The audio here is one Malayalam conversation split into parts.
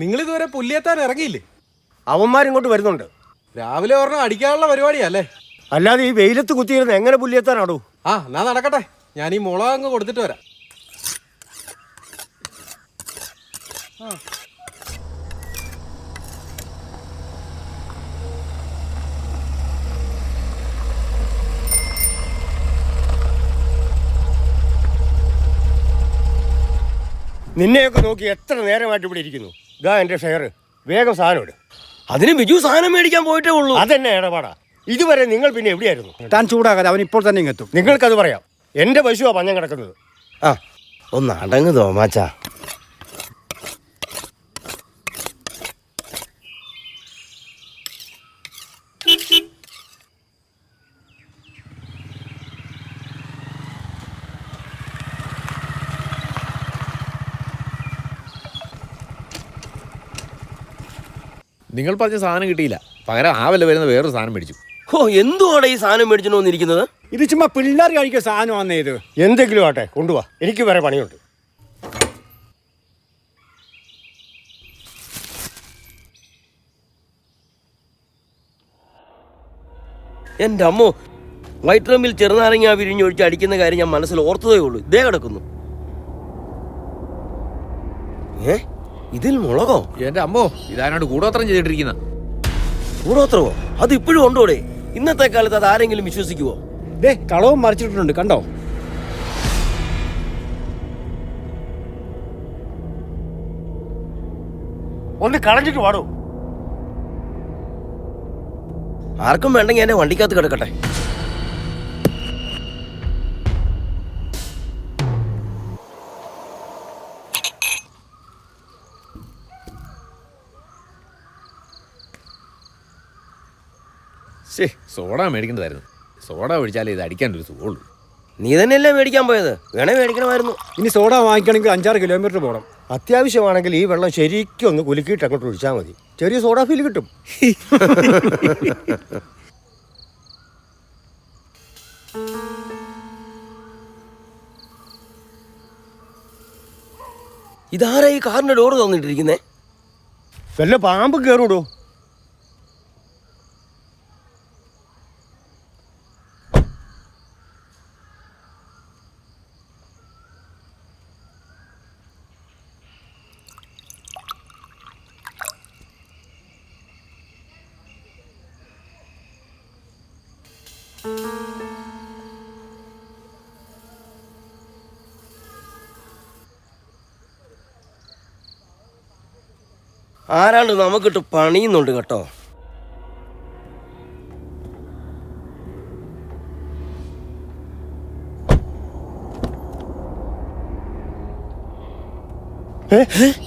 നിങ്ങൾ ഇതുവരെ പുല്ലിയെത്താൻ ഇറങ്ങിയില്ലേ? അവന്മാരിങ്ങോട്ട് വരുന്നുണ്ട്. രാവിലെ ഒരെണ്ണം അടിക്കാനുള്ള പരിപാടിയല്ലേ? അല്ലാതെ ഈ വെയിലത്ത് കുത്തിയിരുന്ന് എങ്ങനെ പുല്ലിയെത്താനാടൂ? ആ എന്നാ നടക്കട്ടെ. ഞാൻ ഈ മുളക് അങ്ങ് കൊടുത്തിട്ട് വരാം. നിന്നെയൊക്കെ നോക്കി എത്ര നേരമായിട്ട് ഇവിടെ ഇരിക്കുന്നു? ഇതാ എന്റെ ഷെയർ. വേഗം സാധനം ഇട്. അതിന് ബിജു സാധനം മേടിക്കാൻ പോയിട്ടേ ഉള്ളൂ. അതെന്നെ ഇടപാടാ. ഇതുവരെ നിങ്ങൾ പിന്നെ എവിടെയായിരുന്നു? താൻ ചൂടാകാതെ അവൻ ഇപ്പോൾ തന്നെ ഇങ്ങെത്തും നിങ്ങൾക്കത് പറയാം. എന്റെ പശുവാ പഞ്ഞം കിടക്കുന്നത്. ആ ഒന്ന് അടങ്ങ് തോമാച്ചാ. നിങ്ങൾ പറഞ്ഞ സാധനം കിട്ടിയില്ല. പകരം ആ വില വരുന്ന വേറൊരു സാധനം മേടിച്ചു. ഓ എന്തുവാടെ ഈ സാധനം മേടിച്ചോണ്ട് വന്നിരിക്കുന്നത്? ഇത് ചുമ്മാ പിള്ളേർ കഴിക്കുന്ന സാധനമാന്നേ ഇത്. എന്തെങ്കിലും ആട്ടെ കൊണ്ടുപോവാ എനിക്ക് വേറെ പണിയുണ്ട്. എന്റെ അമ്മോ വൈറ്റ് റമ്മിൽ ചെറുനാരങ്ങ വിരിഞ്ഞൊഴിച്ച് അടിക്കുന്ന കാര്യം ഞാൻ മനസ്സിൽ ഓർത്തതേ ഉള്ളൂ. ഇതേ കിടക്കുന്നു. ഏ? ഇതിൽ മുളകോ? എന്റെ അമ്മോ ഇതാരോട് കൂടോത്രം ചെയ്തിട്ടിരിക്കുന്ന? കൂടോത്രമോ? അത് ഇപ്പോഴും ഉണ്ടോടെ? ഇന്നത്തെ കാലത്ത് അത് ആരെങ്കിലും വിശ്വസിക്കുവോ? ദേ കളവും മറിച്ചിട്ടുണ്ട് കണ്ടോ? ഒന്ന് കളഞ്ഞിട്ട് വാടോ. ആർക്കും വേണ്ടെങ്കിൽ എന്റെ വണ്ടിക്കകത്ത് കിടക്കട്ടെ. ശേ സോഡ മേടിക്കേണ്ടതായിരുന്നു. സോഡ ഒഴിച്ചാലേ ഇത് അടിക്കാൻ ഒരു സുഖമുള്ളൂ. നീ തന്നെയല്ലേ മേടിക്കാൻ പോയത്? വേണേ മേടിക്കണമായിരുന്നു. ഇനി സോഡ വാങ്ങിക്കണമെങ്കിൽ അഞ്ചാറ് കിലോമീറ്റർ പോകണം. അത്യാവശ്യമാണെങ്കിൽ ഈ വെള്ളം ശരിക്കും ഒന്ന് കുലുക്കിയിട്ട് അങ്ങോട്ട് ഒഴിച്ചാൽ മതി. ചെറിയ സോഡ ഫീൽ കിട്ടും. ഇതാരാ ഈ കാറിന്റെ ഡോറ് തന്നിട്ടിരിക്കുന്നേ വല്ല പാമ്പ് കയറൂടോ ആരാണ്ട് നമുക്കിട്ട് പണിയുന്നുണ്ട് കേട്ടോ? എടോ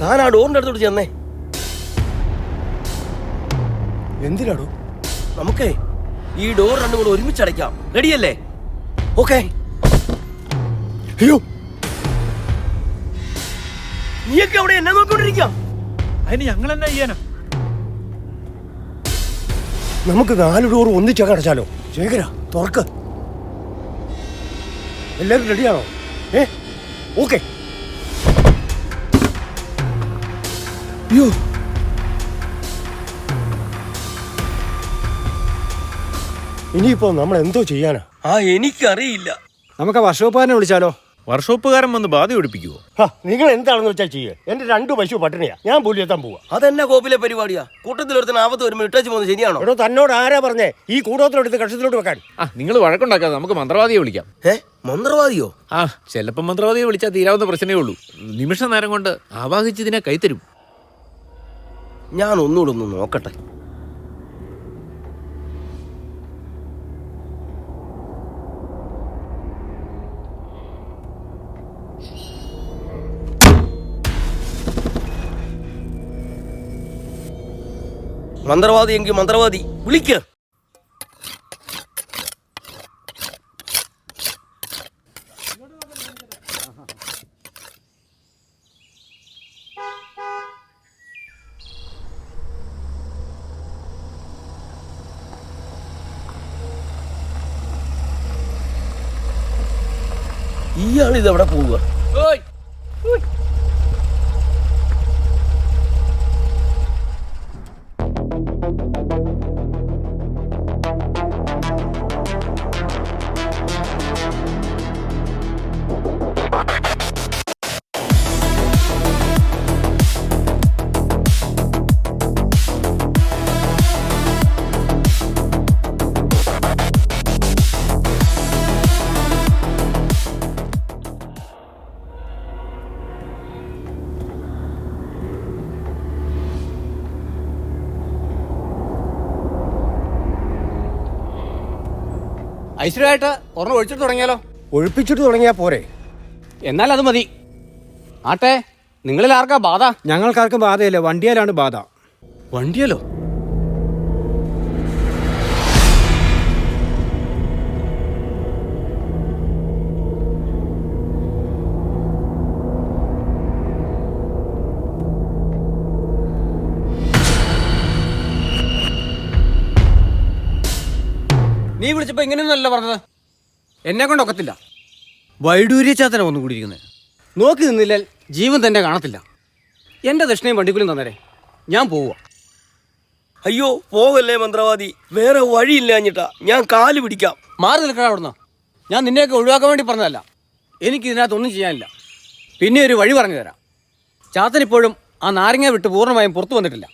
താൻ ആ ഡോറിന്റെ അടുത്തോട്ട് ചെന്നേ. എന്തിനാടോ? നമുക്കേ ഈ ഡോർ രണ്ടും കൂടെ ഒരുമിച്ച് അടയ്ക്കാം. റെഡിയല്ലേ? ഓക്കെ. അയ്യോ. നീയൊക്കെ അവിടെ എന്നെ നോക്കിക്കൊണ്ടിരിക്കാം. അതിന് ഞങ്ങൾ എന്നാ ചെയ്യാനാ? നമുക്ക് നാല് ഡോർ ഒന്നിച്ചൊക്കെ അടച്ചാലോ? ശേഖര തുറക്ക്. എല്ലാവരും റെഡിയാണോ ഏ? ഓക്കെ. അയ്യോ. ഇനിയിപ്പോ നമ്മൾ എന്തോ ചെയ്യാനാ? ആ എനിക്കറിയില്ല. നമുക്ക് ആ വർഷോപ്പുകാരനെ വിളിച്ചാലോ? വർഷോപ്പുകാരൻ വന്ന് ബാധ ഒടിപ്പിക്കുവോ ഹാ, നിങ്ങൾ എന്താണെന്ന് വെച്ചാൽ ചെയ്യുക എന്റെ രണ്ട് പശു പട്ടിണിയാ. ഞാൻ പുലിയെത്താൻ പോവാ. അതെന്നെ കോപ്പിലെ പരിപാടിയാ? കൂട്ടത്തിൽ ഒരുത്തിന് ആപത്ത് വരുമ്പോൾ ഇട്ടേച്ച് പോകുന്നത് ശരിയാണോ? എടോ തന്നോട് ആരാ പറഞ്ഞേ? ഈ കൂടോത്തിലെടുത്ത് കക്ഷത്തിലോട്ട് വെക്കാൻ. ആ നിങ്ങൾ വഴക്കുണ്ടാക്കാതെ നമുക്ക് മന്ത്രവാദിയെ വിളിക്കാം. ഏ മന്ത്രവാദിയോ? ആ ചിലപ്പോൾ മന്ത്രവാദിയെ വിളിച്ചാൽ തീരാവുന്ന പ്രശ്നമേ ഉള്ളൂ. നിമിഷ നേരം കൊണ്ട് ആവാഹിച്ചതിനെ കൈത്തരും ഞാൻ ഒന്നുകൂടെ ഒന്ന് നോക്കട്ടെ. മന്ത്രവാദി എങ്കിൽ മന്ത്രവാദി വിളിക്ക്. ഇയാൾ ഇതെവിടെ പോവുക ഐശ്വര്യമായിട്ട് ഒരെണ്ണം ഒഴിച്ചിട്ട് തുടങ്ങിയാലോ? ഒഴിപ്പിച്ചിട്ട് തുടങ്ങിയാൽ പോരെ. എന്നാൽ അത് മതി. ആട്ടെ നിങ്ങളിൽ ആർക്കാ ബാധ? ഞങ്ങൾക്കാർക്കും ബാധയില്ല വണ്ടിയാലാണ് ബാധ. വണ്ടിയല്ലോ നീ വിളിച്ചപ്പോ ഇങ്ങനെയൊന്നല്ല പറഞ്ഞത്. എന്നെ കൊണ്ട് ഒക്കത്തില്ല. വൈഡൂര്യ ചാത്തന വന്നു കൂടിയിരിക്കുന്നത് നോക്കി നിന്നില്ലാൽ ജീവൻ തന്നെ കാണത്തില്ല. എന്റെ ദക്ഷിണയും വണ്ടിക്കുലും തന്നേരെ. ഞാൻ പോവുക അയ്യോ പോകല്ലേ മന്ത്രവാദി. വേറെ വഴിയില്ലാഞ്ഞിട്ടാ ഞാൻ കാൽ പിടിക്കാം. മാറി നിൽക്കണം അവിടുന്ന്. ഞാൻ നിന്നെയൊക്കെ ഒഴിവാക്കാൻ വേണ്ടി പറഞ്ഞതല്ല. എനിക്ക് ഇതിനകത്തൊന്നും ചെയ്യാനില്ല. പിന്നെ ഒരു വഴി പറഞ്ഞു തരാം. ചാത്തൻ ഇപ്പോഴും ആ നാരങ്ങ വിട്ട് പൂർണമായും പുറത്തു വന്നിട്ടില്ല.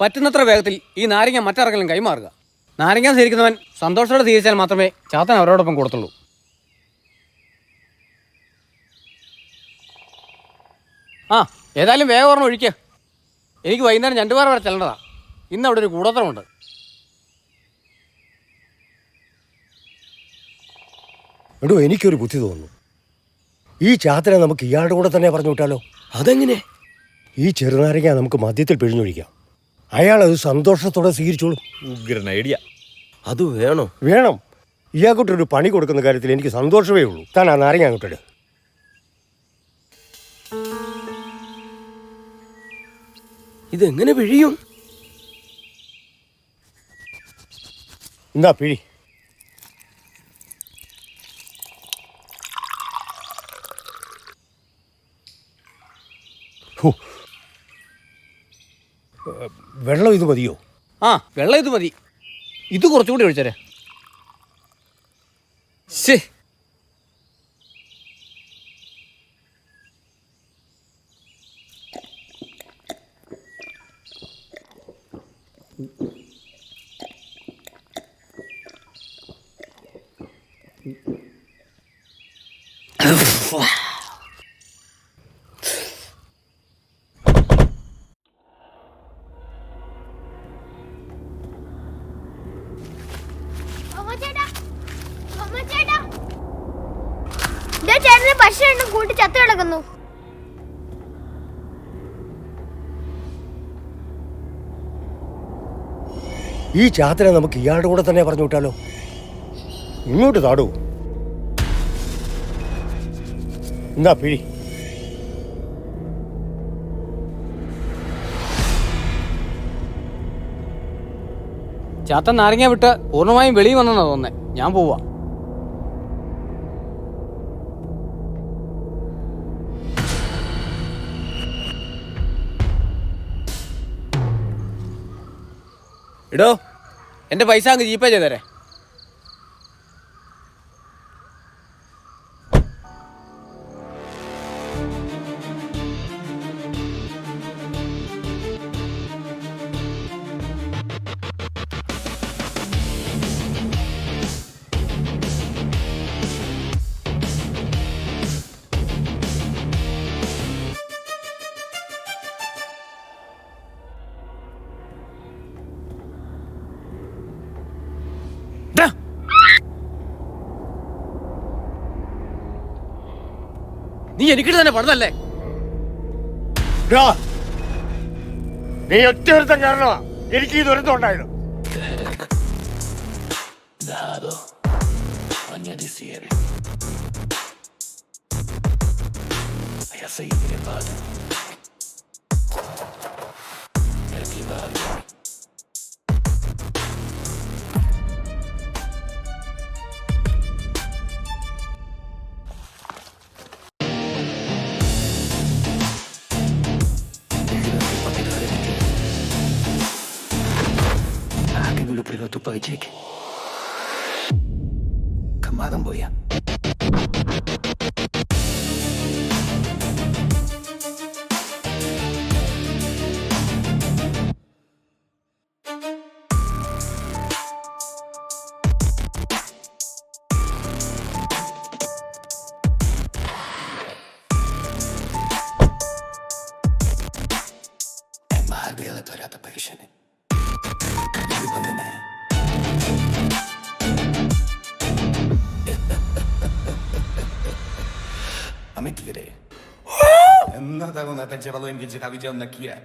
പറ്റുന്നത്ര വേഗത്തിൽ ഈ നാരങ്ങ മറ്റിറക്കലും കൈമാറുക. നാരങ്ങ സ്വീകരിക്കുന്നവൻ സന്തോഷത്തോടെ സ്വീകരിച്ചാൽ മാത്രമേ ചാത്തൻ അവരോടൊപ്പം കൊടുത്തുള്ളൂ. ആ ഏതായാലും വേഗം ഓർമ്മ ഒഴിക്കുക എനിക്ക് വൈകുന്നേരം ഞണ്ടുപാറ വരെ ചെല്ലേണ്ടതാ. ഇന്ന് അവിടെ ഒരു കൂടോത്രമുണ്ട്. എടോ എനിക്കൊരു ബുദ്ധി തോന്നുന്നു. ഈ ചാത്തനെ നമുക്ക് ഇയാളുടെ കൂടെ തന്നെ പറഞ്ഞു വിട്ടാലോ? അതെങ്ങനെ? ഈ ചെറുനാരങ്ങ നമുക്ക് മദ്യത്തിൽ പിഴിഞ്ഞൊഴിക്കാം. അയാൾ അത് സന്തോഷത്തോടെ സ്വീകരിച്ചോളും. ഉഗ്രൻ ഐഡിയ അത് വേണോ? വേണം. ഇയാൾക്കൊട്ടൊരു പണി കൊടുക്കുന്ന കാര്യത്തിൽ എനിക്ക് സന്തോഷമേ ഉള്ളൂ. താൻ ആ നാരങ്ങ അങ്ങോട്ടിട്. ഇതെങ്ങനെ പിഴിയും? എന്താ പിഴി? ഹോ. വെള്ളം ഇത് മതിയോ? ആ വെള്ളം ഇത് മതി. ഇത് കുറച്ചുകൂടി ഒഴിച്ചേരെ. ശേ ചേട്ടാ ഈ ചാത്തനെ നമുക്ക് ഇയാളുടെ കൂടെ തന്നെ പറഞ്ഞു വിട്ടാലോ? ഇങ്ങോട്ട് താടൂ. എന്താ പിഴി ചാത്തൻ നാരങ്ങ വിട്ട് പൂർണമായും വെളിയിൽ വന്നെന്നാ തോന്നേ ഞാൻ പോവാ. ഇടോ എന്റെ പൈസ അങ്ങ് ജീപ്പേ ചെയ്തേരെ. നീ എനിക്കിട്ട് തന്നെ പണിതല്ലേ? ഡാ, നീ ഒറ്റ ഒരുത്തം കാരണമാ എനിക്ക് ഈ ദുരന്തം ഉണ്ടായത്. magic. Prawda, ona tańcowała im, gdzie cały dział na kija.